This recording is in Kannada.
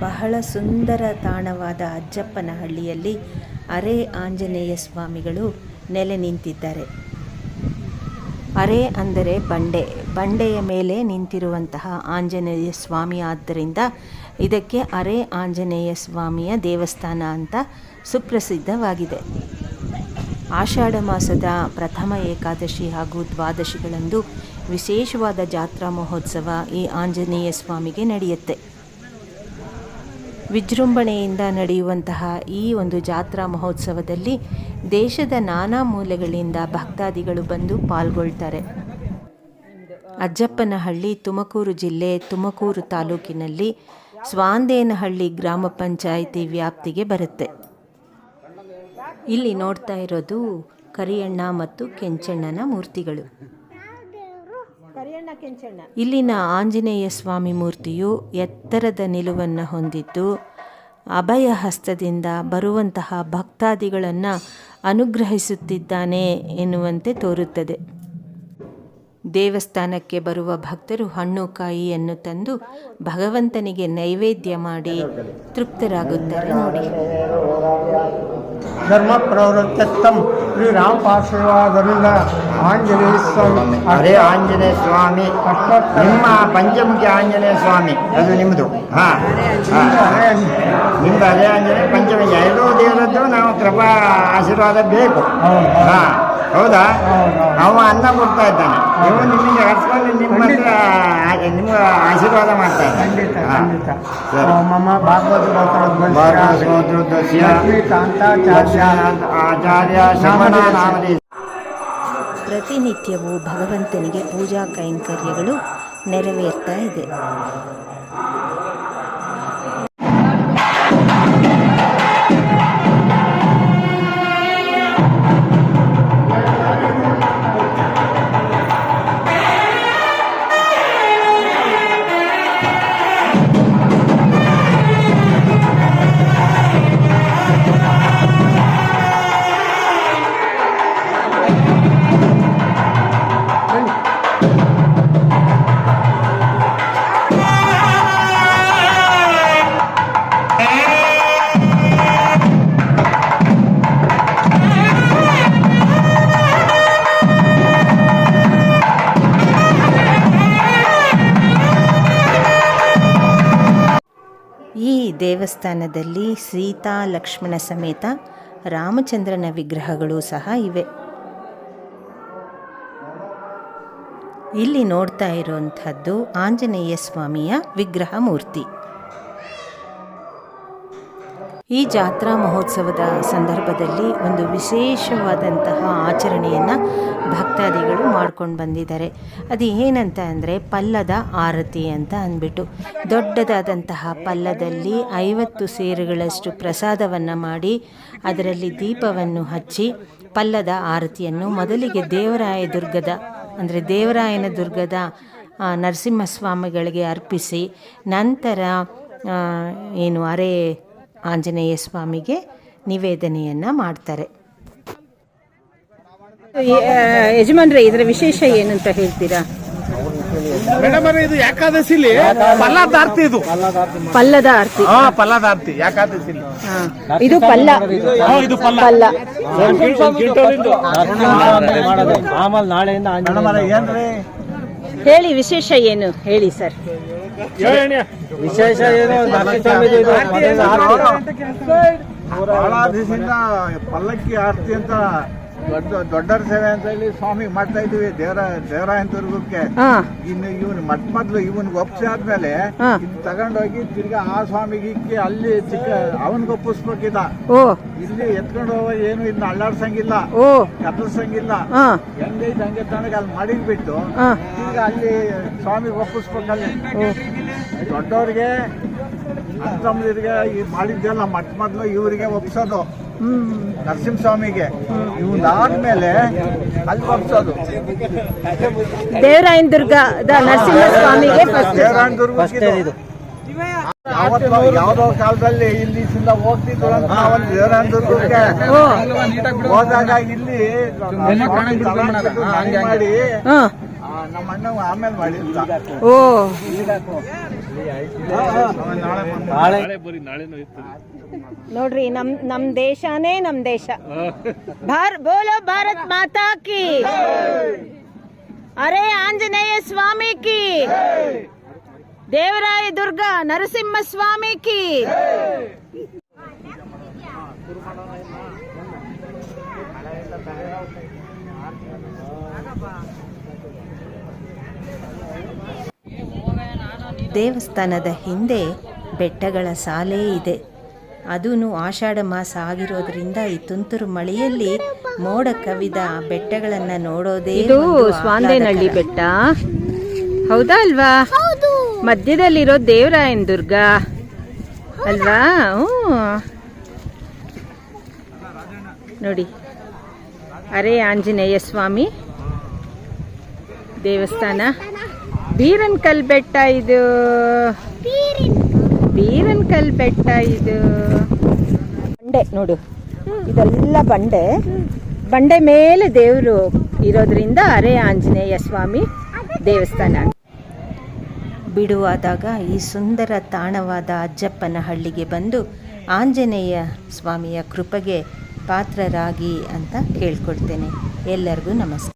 ಬಹಳ ಸುಂದರ ತಾಣವಾದ ಅಜ್ಜಪ್ಪನಹಳ್ಳಿಯಲ್ಲಿ ಅರೆ ಆಂಜನೇಯ ಸ್ವಾಮಿಗಳು ನೆಲೆ ನಿಂತಿದ್ದಾರೆ. ಅರೆ ಅಂದರೆ ಬಂಡೆ, ಬಂಡೆಯ ಮೇಲೆ ನಿಂತಿರುವಂತಹ ಆಂಜನೇಯ ಸ್ವಾಮಿ ಆದ್ದರಿಂದ ಇದಕ್ಕೆ ಅರೆ ಆಂಜನೇಯ ಸ್ವಾಮಿಯ ದೇವಸ್ಥಾನ ಅಂತ ಸುಪ್ರಸಿದ್ಧವಾಗಿದೆ. ಆಷಾಢ ಮಾಸದ ಪ್ರಥಮ ಏಕಾದಶಿ ಹಾಗೂ ದ್ವಾದಶಿಗಳಂದು ವಿಶೇಷವಾದ ಜಾತ್ರಾ ಮಹೋತ್ಸವ ಈ ಆಂಜನೇಯ ಸ್ವಾಮಿಗೆ ನಡೆಯುತ್ತೆ. ವಿಜೃಂಭಣೆಯಿಂದ ನಡೆಯುವಂತಹ ಈ ಒಂದು ಜಾತ್ರಾ ಮಹೋತ್ಸವದಲ್ಲಿ ದೇಶದ ನಾನಾ ಮೂಲೆಗಳಿಂದ ಭಕ್ತಾದಿಗಳು ಬಂದು ಪಾಲ್ಗೊಳ್ತಾರೆ. ಅಜ್ಜಪ್ಪನಹಳ್ಳಿ, ತುಮಕೂರು ಜಿಲ್ಲೆ, ತುಮಕೂರು ತಾಲೂಕಿನಲ್ಲಿ ಸ್ವಾಂದೇನಹಳ್ಳಿ ಗ್ರಾಮ ಪಂಚಾಯಿತಿ ವ್ಯಾಪ್ತಿಗೆ ಬರುತ್ತೆ. ಇಲ್ಲಿ ನೋಡ್ತಾ ಇರೋದು ಕರಿಯಣ್ಣ ಮತ್ತು ಕೆಂಚಣ್ಣನ ಮೂರ್ತಿಗಳು. ಇಲ್ಲಿನ ಆಂಜನೇಯ ಸ್ವಾಮಿ ಮೂರ್ತಿಯು ಎತ್ತರದ ನಿಲುವನ್ನು ಹೊಂದಿದ್ದು, ಅಭಯ ಹಸ್ತದಿಂದ ಬರುವಂತಹ ಭಕ್ತಾದಿಗಳನ್ನು ಅನುಗ್ರಹಿಸುತ್ತಿದ್ದಾನೆ ಎನ್ನುವಂತೆ ತೋರುತ್ತದೆ. ದೇವಸ್ಥಾನಕ್ಕೆ ಬರುವ ಭಕ್ತರು ಹಣ್ಣು, ಕಾಯಿಯನ್ನು ತಂದು ಭಗವಂತನಿಗೆ ನೈವೇದ್ಯ ಮಾಡಿ ತೃಪ್ತರಾಗುತ್ತಾರೆ. ನೋಡಿ. ಧರ್ಮ ಪ್ರವೃತ್ತಂ ಶ್ರೀ ರಾಮಪಾರ್ಶ್ವವಾದರಿಂದ ಆಂಜನೇಯ ಸ್ವಾಮಿ ಅದೇ ಆಂಜನೇಯ ಸ್ವಾಮಿ ನಿಮ್ಮ ಪಂಚಮುಖಿ ಆಂಜನೇಯ ಸ್ವಾಮಿ ಅದು ನಿಮ್ಮದು. ಹಾಂ ನಿಮ್ಮದು ನಿಮ್ದು ಅದೇ ಆಂಜನೇಯ ಪಂಚಮುಖಿ ಎರಡೂ ದೇವರದ್ದು ನಾವು ಕೃಪಾ ಆಶೀರ್ವಾದ ಬೇಕು. ಹಾ. ಹೌದಾ? ಅವ ಅನ್ನ ಕೊಡ್ತಾ ಇದ್ದಾನೆ. ನೀವು ನಿಮಗೆ ಹರ್ಸ್ಕೊಂಡು ನಿಮ್ಮ ಹತ್ರ ಆ- ನಿಮ್ಗೆ ಆಶೀರ್ವಾದ ಮಾಡ್ತಾ ಖಂಡಿತ ಖಂಡಿತ. ಆಚಾರ್ಯ ಪ್ರತಿನಿತ್ಯವೂ ಭಗವಂತನಿಗೆ ಪೂಜಾ ಕೈಂಕರ್ಯಗಳು ನೆರವೇರ್ತಾ ಇದೆ. ದೇವಸ್ಥಾನದಲ್ಲಿ ಸೀತಾ, ಲಕ್ಷ್ಮಣ ಸಮೇತ ರಾಮಚಂದ್ರನ ವಿಗ್ರಹಗಳು ಸಹ ಇವೆ. ಇಲ್ಲಿ ನೋಡ್ತಾ ಇರುವಂಥದ್ದು ಆಂಜನೇಯ ಸ್ವಾಮಿಯ ವಿಗ್ರಹ ಮೂರ್ತಿ. ಈ ಜಾತ್ರಾ ಮಹೋತ್ಸವದ ಸಂದರ್ಭದಲ್ಲಿ ಒಂದು ವಿಶೇಷವಾದಂತಹ ಆಚರಣೆಯನ್ನು ಭಕ್ತಾದಿಗಳು ಮಾಡ್ಕೊಂಡು ಬಂದಿದ್ದಾರೆ. ಅದು ಏನಂತ ಅಂದರೆ ಪಲ್ಲದ ಆರತಿ ಅಂತ ಅಂದ್ಬಿಟ್ಟು. ದೊಡ್ಡದಾದಂತಹ ಪಲ್ಲದಲ್ಲಿ ಐವತ್ತು ಸೇರುಗಳಷ್ಟು ಪ್ರಸಾದವನ್ನು ಮಾಡಿ ಅದರಲ್ಲಿ ದೀಪವನ್ನು ಹಚ್ಚಿ ಪಲ್ಲದ ಆರತಿಯನ್ನು ಮೊದಲಿಗೆ ದೇವರಾಯ ದುರ್ಗದ, ಅಂದರೆ ದೇವರಾಯನ ದುರ್ಗದ ನರಸಿಂಹಸ್ವಾಮಿಗಳಿಗೆ ಅರ್ಪಿಸಿ ನಂತರ ಏನು, ಅರೆ ಆಂಜನೇಯ ಸ್ವಾಮಿಗೆ ನಿವೇದನೆಯನ್ನು ಮಾಡ್ತಾರೆ ಯಜಮಾನ್ರೆ ಇದರ ವಿಶೇಷ ಏನಂತ ಹೇಳ್ತೀರಾ ಮೇಡಮ್ ಇದು ಇದು ಪಲ್ಲದ ಪಲ್ಲದಾರ್ತಿ ಇದು ಪಲ್ಲದ ಆರ್ತಿ ಹಾ ಪಲ್ಲದಾರ್ತಿ ಆರ್ತಿ ಯಾಕಾದಶಿಲಿ ಇದು ಪಲ್ಲ ಇದು ಪಲ್ಲ ಪಲ್ಲ ಆಮೇಲೆ ನಾಳೆಯಿಂದ ಏನ್ರಿ ಹೇಳಿ ವಿಶೇಷ ಏನು ಹೇಳಿ ಸರ್ ವಿಶೇಷ ಏನು ಮೊದಲಿನ ದಿವಸದಿಂದ ಪಲ್ಲಕ್ಕಿ ಆರತಿ ಅಂತ ದೊಡ್ಡ ದೊಡ್ಡರ ಸೇವೆ ಅಂತ ಹೇಳಿ ಸ್ವಾಮಿ ಮಾಡ್ತಾ ಇದೀವಿ. ದೇವರ ದೇವರಾಯನ ದುರ್ಗಕ್ಕೆ ಹಾ. ಇನ್ನು ಇವನ್ ಮಟ್ ಮೊದ್ಲು ಇವನ್ಗೆ ಒಪ್ಸಿ ಆದ್ಮೇಲೆ ಹಾ. ಇದ್ ತಗೊಂಡೋಗಿ ತಿರ್ಗಾ ಆ ಸ್ವಾಮಿಗೆ ಇಕ್ಕಿ ಅಲ್ಲಿ ಚಿಕ್ಕ ಅವನ್ಗೆ ಒಪ್ಪಿಸ್ಬೇಕಿದ. ಓ. ಇಲ್ಲಿ ಎತ್ಕೊಂಡು ಹೋಗೋ ಏನು ಇನ್ನು ಅಳ್ಳಾಡ್ಸಂಗಿಲ್ಲ ಓ. ಕತ್ತರಿಸಂಗಿಲ್ಲ ಹಾ. ಹೆಂಗೈತೆ ಹಂಗೆ ತನಕ ಅಲ್ಲಿ ಮಾಡಿದ್ ಬಿಟ್ಟು ಈಗ ಅಲ್ಲಿ ಸ್ವಾಮಿಗೆ ಒಪ್ಪಿಸ್ಬೇಕಲ್ಲಿ ದೊಡ್ಡವ್ರಿಗೆ ಅಣ್ಣತಮ್ಮದಿರಿಗೆ ಈ ಮಾಡಿದ್ದೆಲ್ಲ ಮಟ್ ಮೊದ್ಲು ಇವರಿಗೆ ಒಪ್ಸೋದು. ನರಸಿಂಹಸ್ವಾಮಿಗೆ. ಇವನಾದ್ಮೇಲೆ ಅಲ್ಲಿ ಬಗ್ಸೋದು. ದೇವರಾಯನ ದುರ್ಗದ ನರಸಿಂಹ ಸ್ವಾಮಿಗೆ ಫಸ್ಟ್ ದೇವರಾಯನ. ಯಾವತ್ತೋ ಯಾವ್ದೋ ಕಾಲದಲ್ಲಿ ಇಲ್ಲಿ ಇಂದ ಹೋಗ್ತಿದ್ರು ಅಂತ ಒಂದು ದೇವರಾಯನ ದುರ್ಗಕ್ಕೆ ಓ. ಹೋದಾಗ ಇಲ್ಲಿ ಮಾಡಿ ಆ, ನಮ್ಮ ಅಣ್ಣ ಆಮೇಲೆ ಮಾಡಿ ಓ. ಆಮೇಲೆ ನಾಳೆ ಬಂದು ನಾಳೆ ನೋಡ್ರಿ ನಮ್ ನಮ್ ದೇಶನೇ ನಮ್ ದೇಶ ಭಾರ್ ಬೋಲೋ ಭಾರತ್ ಮಾತಾ ಕಿ ಅರೆ ಆಂಜನೇಯ ಸ್ವಾಮಿ ಕಿ ದೇವರಾಯ ದುರ್ಗ ನರಸಿಂಹ ಸ್ವಾಮಿ ಕಿ ದೇವಸ್ಥಾನದ ಹಿಂದೆ ಬೆಟ್ಟಗಳ ಸಾಲೇ ಇದೆ. ಅದೂ ಆಷಾಢ ಮಾಸ ಆಗಿರೋದ್ರಿಂದ ಈ ತುಂತುರು ಮಳೆಯಲ್ಲಿ ಮೋಡ ಕವಿದ ಬೆಟ್ಟಗಳನ್ನು ನೋಡೋದೇ ಇದು ಸ್ವಾಂದೇನಹಳ್ಳಿ ಬೆಟ್ಟ. ಹೌದಾ ಅಲ್ವಾ? ಮಧ್ಯದಲ್ಲಿರೋ ದೇವರಾಯನ ದುರ್ಗ? ಅಲ್ವಾ? ಹ್ಞೂ. ನೋಡಿ. ಅರೆ ಆಂಜನೇಯ ಸ್ವಾಮಿ ದೇವಸ್ಥಾನ. ಬೀರನ್ಕಲ್ ಬೆಟ್ಟ ಇದು? ಬೀರನ್ಕಲ್ ಬೆಟ್ಟ ಇದು? ಬಂಡೆ ನೋಡು. ಇದೆಲ್ಲ ಬಂಡೆ. ಬಂಡೆ ಮೇಲೆ ದೇವರು ಇರೋದ್ರಿಂದ ಅರೆ ಆಂಜನೇಯ ಸ್ವಾಮಿ ದೇವಸ್ಥಾನ. ಬಿಡುವಾದಾಗ ಈ ಸುಂದರ ತಾಣವಾದ ಅಜ್ಜಪ್ಪನ ಹಳ್ಳಿಗೆ ಬಂದು ಆಂಜನೇಯ ಸ್ವಾಮಿಯ ಕೃಪೆಗೆ ಪಾತ್ರರಾಗಿ ಅಂತ ಕೇಳ್ಕೊಡ್ತೇನೆ ಎಲ್ಲರಿಗೂ ನಮಸ್ಕಾರ.